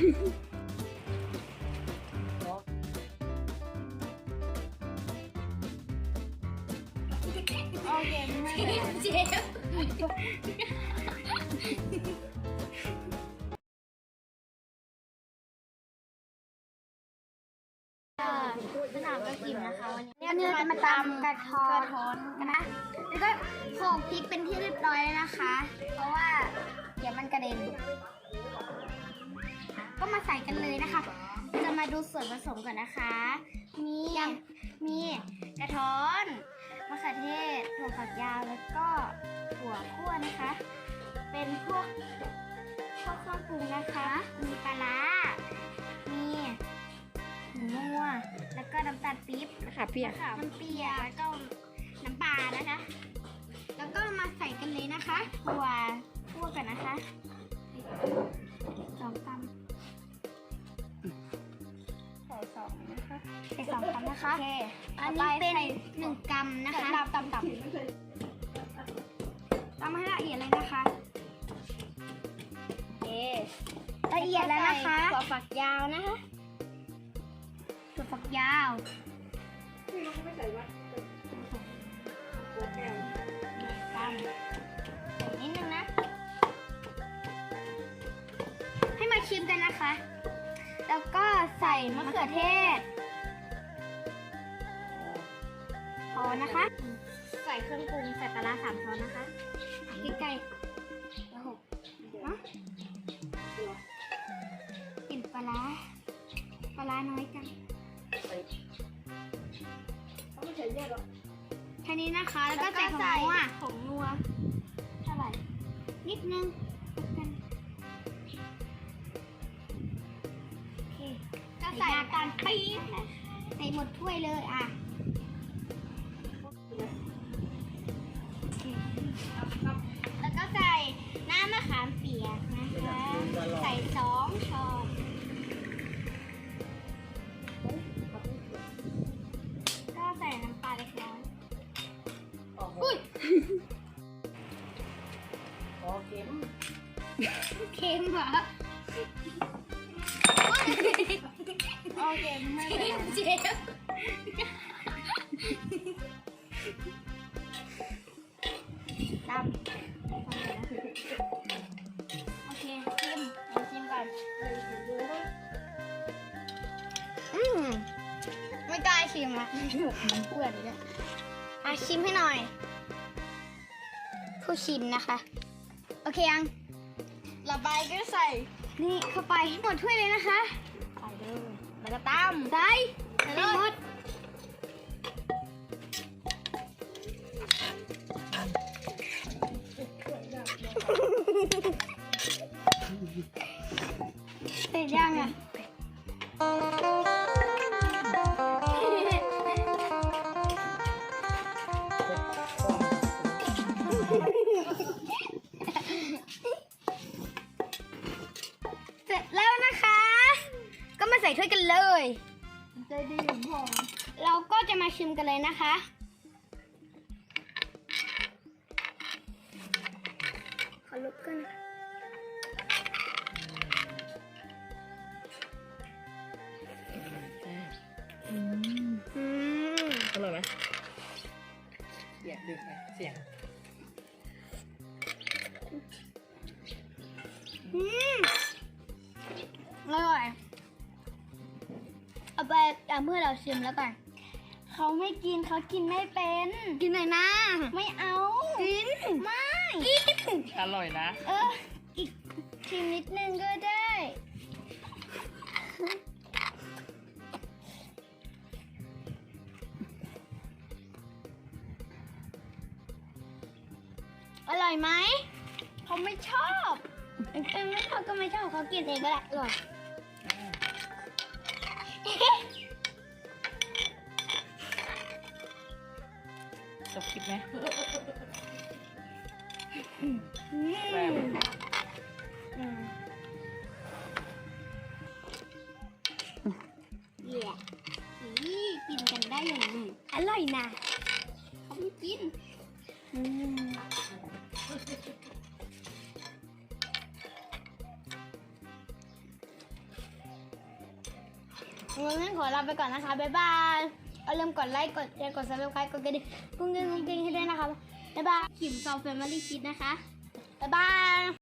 โอเคไม่เป็นไรเจ็บสนามก็กินนะคะวันนี้เนี่ยเราจะมาตำกระท้อนกันนะแล้วก็โขลกพริกเป็นที่เรียบร้อยแล้วนะคะ เพราะว่าเดี๋ยวมันกระเด็น ก็มาใส่กันเลยนะคะ จะมาดูส่วนผสมก่อนนะคะ มีมีกระท้อนมะเขือเทศถั่วฝักยาวแล้วก็ถั่วคั่วนะคะ เป็นพวกพวกเครื่องปรุงนะคะ มีปลาร้ามีหมูนัวแล้วก็น้ำตาลปี๊บค่ะเปียกน้ำเปียกแล้วก็น้ำปลานะคะ แล้วก็มาใส่กันเลยนะคะถั่วคั่วกันนะคะสองกำใส่สองนะคะใส่สองกำนะคะอันนี้เป็นหนึ่งกำนะคะตำตำตำตำให้ละเอียดเลยนะคะเอ๊ละเอียดแล้วนะคะถั่วฝักยาวนะคะถั่วฝักยาวกำนิดนึงนะ ให้มาชิมกันนะคะ แล้วก็ใส่มะเขือเทศ พอนะคะ ใส่เครื่องปรุงใส่ปลาร้าสามช้อนนะคะใกล้ๆแล้วหกเนาะกลิ่นปลาร้าปลาร้าน้อยจังแค่นี้นะคะ แล้วก็ใส่ผงนัวผงนัวเท่าไหร่นิดนึง ใส่น้ำตาลปี๊บนะใส่หมดถ้วยเลยอะแล้วก็ใส่น้ำมะขามเปียกนะคะใส่สองช้อนก็ใส่น้ำปลาเล็กน้อยอุ้ยอ๋อเค็มเค็มเหรอ โอเคไม่เป็นไรเจ็บตามโอเคชิมเดี๋ยวชิมก่อนอืมไม่กล้าชิมอะมันเปื่อนเลยอะชิมให้หน่อย ผู้ชิมนะคะ โอเคยังระบายก็ใส่นี่เข้าไปให้หมดถ้วยเลยนะคะ ใส่เลยแล้วก็ตา ใจดีหรือพอเราก็จะมาชิมกันเลยนะคะ ขอลบกันนะคะอืมอร่อยไหมเสียงดึกไหมเสียงอืมอร่อยเอา ไปตามเพื่อเราชิมแล้วกันเขาไม่กินเขากินไม่เป็น กินหน่อยนะ ไม่เอา กิน ไม่ กิน อร่อยนะ เออ อีกชิมนิดนึงก็ได้ อร่อยไหมเขาไม่ชอบเอ้ยไม่ชอบก็ไม่ชอบเขากินเองก็ได้อร่อย จบคลิปไหมอืมแบบอืมเย่อีกินกันได้อย่างหนึ่งอร่อยนะเขาไม่กินอืมงั้นขอลาไปก่อนนะคะ บ๊ายบาย อย่าลืมกดไลค์ กดแชร์ กดซับสไครต์กดกระดิ่งกุ้งกิ้งกุ้งกิ้งให้ด้วยนะคะบ๊ายบายขิมซอฟแฟมิลี่คิดนะคะบ๊ายบาย